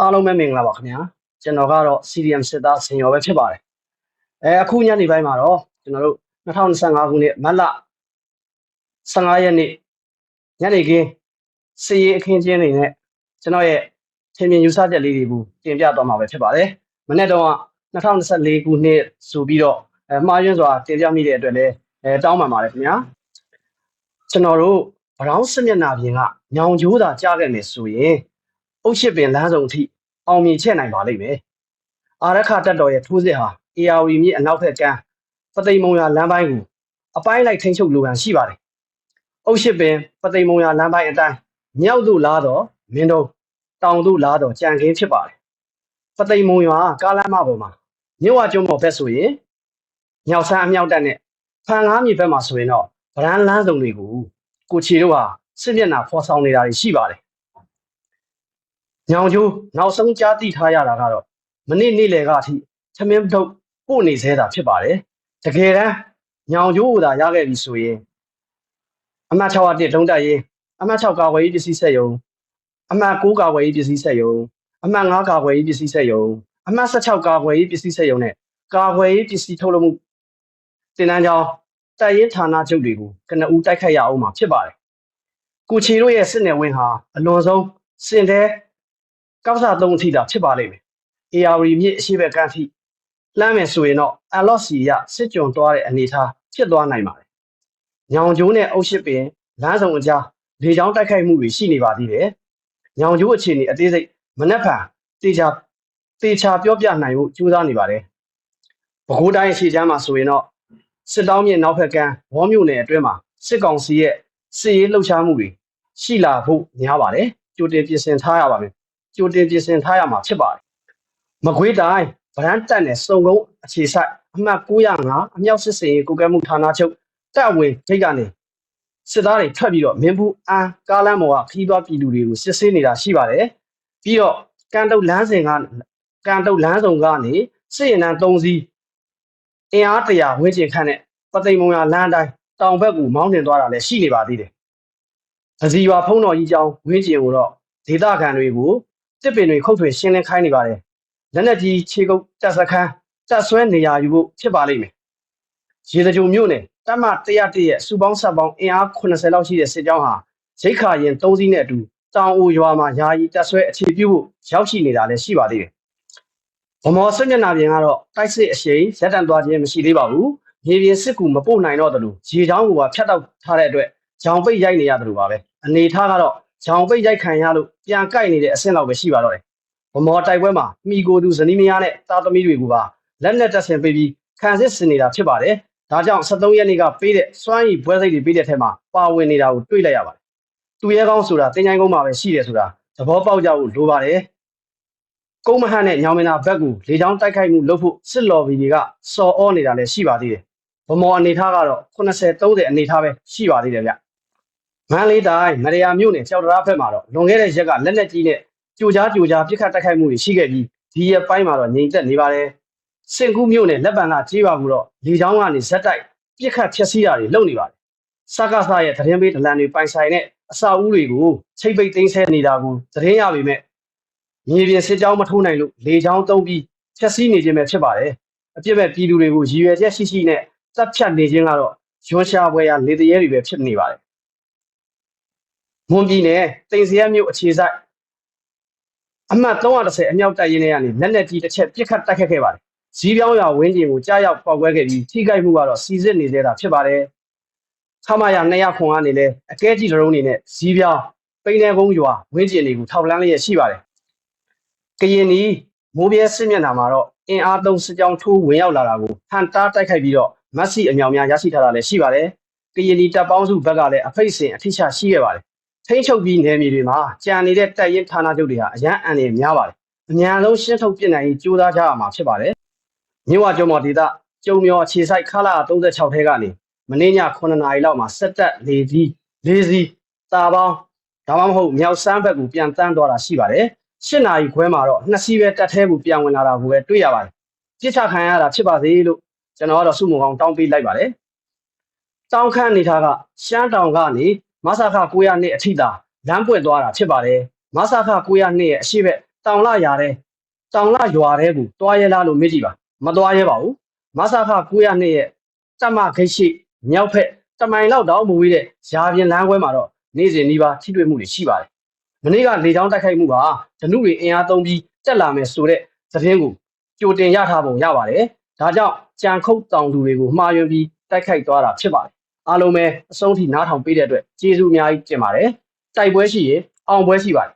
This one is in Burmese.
အားလုံးပဲမင်္ဂလာပါခင်ဗျာကျွန်တော်ကတော့ CDM စစ်သားစင်ရော်ပဲဖြစ်ပါတယ်အဲအခုညနေပိုင်းမှာတော့ကျွန်တော်တို့2025ခုနှစ်မတ်လ15ရက်နေ့ညနေခင်းစီရီအခင်းချင်းတွေနဲ့ကျွန်တော်ရဲ့ထင်မြင်ယူဆချက်လေးတွေကိုတင်ပြသွားမှာပဲဖြစ်ပါတယ်မနေ့တော့2024ခုနှစ်ဆိုပြီးတော့အဲမှားယွင်းစွာတင်ပြမိတဲ့အတွက်လည်းအဲတောင်းပန်ပါတယ်ခင်ဗျာကျွန်တော်တို့ဗရောင်းစစ်မျက်နှာပြင်ကညောင်ကျိုးသာကြားခဲ့မယ်ဆိုရင် အုတ်ရှိပင်လမ်းစုံအထိအောင်မြင်ချက်နိုင်ပါလိမ့်မယ်။အာရခတက်တော်ရဲ့ထိုးစစ်ဟာ ARV မြစ်အနောက်ဘက်ကမ်းပသိမ်မုံရလမ်းပိုင်းကိုအပိုင်းလိုက်ထိန်းချုပ်လိုဟန်ရှိပါတယ်။အုတ်ရှိပင်ပသိမ်မုံရလမ်းပိုင်းအတိုင်းမြောက်သို့လာတော့မင်းတို့တောင်သို့လာတော့ကြံခင်းဖြစ်ပါတယ်။ပသိမ်မုံရကားလမ်းမပေါ်မှာမြစ်ဝကျွန်းပေါ်ဘက်ဆိုရင်မြောက်ဆန်းအမြောက်တက်နဲ့ဖန်ကားမြေဘက်မှာဆိုရင်တော့ဗရန်လမ်းစုံတွေကိုကိုချီတို့ဟာစစ်မျက်နှာဖော်ဆောင်နေတာတွေရှိပါတယ်။ ညောင်ကျိုးနောက်ဆုံးကြားသိထားရတာကတော့မနေ့နေ့လယ်ကအထိသမင်းထုတ်ပို့နေသေးတာဖြစ်ပါတယ်။တကယ်တမ်းညောင်ကျိုးကိုသာရခဲ့ပြီဆိုရင်အမှတ်6အတစ်လုံးတက်ရင်အမှတ်6ကာဝယ်ရေးပစ္စည်းဆက်ယုံအမှတ်9ကာဝယ်ရေးပစ္စည်းဆက်ယုံအမှတ်9ကာဝယ်ရေးပစ္စည်းဆက်ယုံအမှတ်16ကာဝယ်ရေးပစ္စည်းဆက်ယုံနဲ့ကာဝယ်ရေးပစ္စည်းထုတ်လုပ်မှုတင်နန်းကြောင်းတိုက်ရင်ဌာနချုပ်တွေကိုကနဦးတိုက်ခတ်ရအောင်မှာဖြစ်ပါတယ်။ကိုချီတို့ရဲ့စစ်နယ်ဝင်းဟာအလွန်ဆုံးစင်တဲ့ ကောက်စားသုံးအထိတာဖြစ်ပါလိမ့်မယ်။ AR မြစ်အရှိဘက်ကန်းထိလှမ်းမယ်ဆိုရင်တော့အလော့စီရစစ်ကြုံသွားတဲ့အနေအထားဖြစ်သွားနိုင်ပါတယ်။ညောင်ကျိုးနဲ့အုတ်ရှိပင်လမ်းဆောင်အကြားလေကြောင်းတိုက်ခိုက်မှုတွေရှိနေပါသေးတယ်။ညောင်ကျိုးအခြေအနေအသေးစိတ်မနှက်ဖန်တေချာတေချာပြောပြနိုင်ဖို့ကြိုးစားနေပါတယ်။ပဲခူးတိုင်းအရှိချမ်းမှာဆိုရင်တော့စစ်တောင်းမြင့်နောက်ဘက်ကန်းဝေါမြို့နယ်အတွင်းမှာစစ်ကောင်စီရဲ့စစ်ရေးလှုပ်ရှားမှုတွေရှိလာဖို့များပါတယ်။ကြိုတင်ပြင်ဆင်ထားရပါမယ်။ ကြိုတင်ပြင်ဆင်ထားရမှာဖြစ်ပါတယ်။မကွေးတိုင်းဗရန်တက်နဲ့စုံကုန်းအခြေဆိုင်အမှတ်905အမြောက်စစ်စင်ရေးကိုကဲမှုဌာနချုပ်တပ်ဝင်ဒိတ်ကနေစစ်သားတွေထွက်ပြီးတော့မင်းဘူးအန်ကားလမ်းပေါ်ကခီးသွားပြည်သူတွေကိုစစ်ဆေးနေတာရှိပါတယ်။ပြီးတော့ကန်တုတ်လမ်းစဉ်ကကန်တုတ်လမ်းဆောင်ကနေစစ်ရင်တန်း3စီးအင်အားတရာဝင်းကျင်ခန့်နဲ့ပသိမ်မုံရလမ်းတိုင်းတောင်ဘက်ကိုမောင်းနှင်သွားတာလည်းရှိနေပါသေးတယ်။သစီရွာဖုံးတော်ကြီးကျောင်းဝင်းကျင်ကိုတော့ဒေသခံတွေကို တစ်ပင်တွေခုတ်ထွေရှင်းလင်းခိုင်းနေပါတယ်။လက်နက်ကြီးခြေကုပ်တပ်စခန်းတပ်ဆွဲနေရာယူဖို့ဖြစ်ပါလိမ့်မယ်။ရေစကြိုမြို့နယ်တမ101ရဲ့စူပေါင်းဆက်ပေါင်းအင်အား80လောက်ရှိတဲ့စစ်ကြောင်းဟာရိတ်ခါရင်3စီးနဲ့အတူတောင်အိုရွာမှာယာယီတပ်ဆွဲအခြေပြုဖို့ရောက်ရှိနေတာလည်းရှိပါသေးတယ်။ဗမော်စစ်မျက်နှာပြင်ကတော့တိုက်စစ်အရှိန်ရက်တန်သွားခြင်းမရှိသေးပါဘူး။မြေပြင်စစ်ကူမပို့နိုင်တော့တယ်လို့ရေချောင်းကဖြတ်တောက်ထားတဲ့အတွက်ဂျောင်ပိတ်ရိုက်နေရတယ်လို့ပါပဲ။အနေထားကတော့ ဂျောင်ပိတ်ရိုက်ခံရလို့ပြန်ကိုက်နေတဲ့အဆင့်လောက်ပဲရှိပါတော့တယ်။ဗမော်တိုက်ပွဲမှာမိကိုသူဇနီးမယားနဲ့တာသမီးတွေကိုပါလက်လက်တက်ဆင်ပေးပြီးခံစစ်ဆင်နေတာဖြစ်ပါတယ်။ဒါကြောင့်73ရက်နေ့ကပေးတဲ့စွမ်းရည်ဘွဲစိတ်တွေပေးတဲ့ထက်မှာပါဝင်နေတာကိုတွေ့လိုက်ရပါတယ်။သူရဲကောင်းဆိုတာတင်ချိုင်းကုန်းမှာပဲရှိတယ်ဆိုတာသဘောပေါက်ကြဖို့လိုပါတယ်။ကုန်းမဟန်နဲ့ညောင်မနာဘက်ကိုလေကြောင်းတိုက်ခိုက်မှုလုပ်ဖို့စစ်လော်ဘီတွေကစော်ဩနေတာလည်းရှိပါသေးတယ်။ဗမော်အနေထားကတော့80 30အနေထားပဲရှိပါသေးတယ်ဗျ။ မန္တလေးတိုင်းမရယာမြို့နယ်ကြောက်တရားဘက်မှာတော့လွန်ခဲ့တဲ့ရက်ကလက်လက်ကြီးနဲ့ကြိုကြားကြိုကြားပြစ်ခတ်တိုက်ခိုက်မှုတွေရှိခဲ့ပြီးဒီရက်ပိုင်းမှာတော့ငြိမ်သက်နေပါတယ်။စင်ကူးမြို့နယ်လက်ပံကကြေးပါဘူးတော့လေချောင်းကနေဇက်တိုက်ပြစ်ခတ်ဖျက်ဆီးတာတွေလုပ်နေပါတယ်။စကားစားရဲ့သတင်းပေးဒလန်တွေပိုင်ဆိုင်တဲ့အစာအုပ်တွေကိုချိတ်ပိတ်သိမ်းဆဲနေတာကိုသတင်းရပေမဲ့မြေပြင်စစ်ကြောင်းမထိုးနိုင်လို့လေချောင်းသုံးပြီးဖျက်ဆီးနေခြင်းပဲဖြစ်ပါတယ်။အပြစ်မဲ့ပြည်သူတွေကိုရည်ရွယ်ချက်ရှိရှိနဲ့တပ်ဖြတ်နေခြင်းကတော့ရွှန်ရှားပွဲရလေတရေတွေပဲဖြစ်နေပါတယ်။ မွန်ပြည်နယ်တင်စရဲမြို့အခြေဆိုင်အမှတ်330အမြောက်တပ်ရင်းတွေကနေလက်နက်ကြီးတစ်ချက်ပစ်ခတ်တိုက်ခတ်ခဲ့ပါတယ်။ဇီးပြောင်းရွာဝင်းကျင်ကိုကြားရောက်ပေါက်ကွဲခဲ့ပြီးထိခိုက်မှုကတော့စီစစ်နေသေးတာဖြစ်ပါတယ်။ခမရ200ခွန်ကနေလဲအကဲကြီးတရုံးနေနဲ့ဇီးပြောင်းပိန်းနေကုန်းရွာဝင်းကျင်တွေကိုထောက်လန်းလျက်ရှိပါတယ်။ကရင်နီမိုးပြဲစစ်မျက်နှာမှာတော့အင်အားသုံးစစ်ကြောင်းထိုးဝင်ရောက်လာတာကိုဟန်တာတိုက်ခိုက်ပြီးတော့မက်ဆီအမြောင်များရရှိထားတာလည်းရှိပါတယ်။ကရင်နီတပ်ပေါင်းစုဘက်ကလည်းအဖိတ်စင်အထိချရှိခဲ့ပါတယ်။ ထိန်းချုပ်ပြီးနယ်မြေတွေမှာကြံနေတဲ့တပ်ရင်းဌာနချုပ်တွေဟာအရန်အန်နေများပါတယ်။အများဆုံးရှင်းထုတ်ပြစ်နိုင်ရေးကြိုးစားကြရမှာဖြစ်ပါတယ်။မြဝကျုံမော်ဒေသကျုံမျောအခြေစိုက်ခလာ36ထဲကနေမနေ့ည9နာရီလောက်မှာစက်တက်၄စီး၄စီးတာပေါင်းဒါမှမဟုတ်မြောက်စမ်းဘက်ကိုပြန်တန်းသွားတာရှိပါတယ်။၈နာရီခွဲမှာတော့နှစ်စီးပဲတက်သေးကိုပြန်ဝင်လာတာကိုပဲတွေ့ရပါတယ်။ပြစ်ချခံရတာဖြစ်ပါစေလို့ကျွန်တော်ကတော့စုမုံကောင်တောင်းပေးလိုက်ပါတယ်။တောင်းခန့်နေတာကရှမ်းတောင်ကနေ မဆာခ900နှစ်အထိသာလမ်းပွင့်သွားတာဖြစ်ပါတယ်။မဆာခ900နှစ်ရဲ့အရှိဘက်တောင်လာရတဲ့တောင်လာရွာတဲ့ကိုတွားရဲလားလို့မေးကြည့်ပါမတွားရဲပါဘူးမဆာခ902ရဲ့တမခိတ်ရှိမြောက်ဖက်တမိုင်လောက်တောင်မဝေးတဲ့ရာပြင်လမ်းခွဲမှာတော့နေ့စဉ်နှီးပါထိတွေ့မှုတွေရှိပါတယ်မနေ့ကလေကြောင်းတိုက်ခိုက်မှုကဓနုတွေအင်အားသုံးပြီးတက်လာမယ်ဆိုတဲ့သတင်းကိုကြိုတင်ရထားပုံရပါတယ်ဒါကြောင့်ကြံခုတ်တောင်သူတွေကိုမှားယွင်းပြီးတိုက်ခိုက်သွားတာဖြစ်ပါတယ် အားလုံးပဲအဆုံးထိနားထောင်ပေးတဲ့အတွက်ကျေးဇူးအများကြီးတင်ပါတယ်တိုက်ပွဲရှိရင်အောင်ပွဲရှိပါတယ်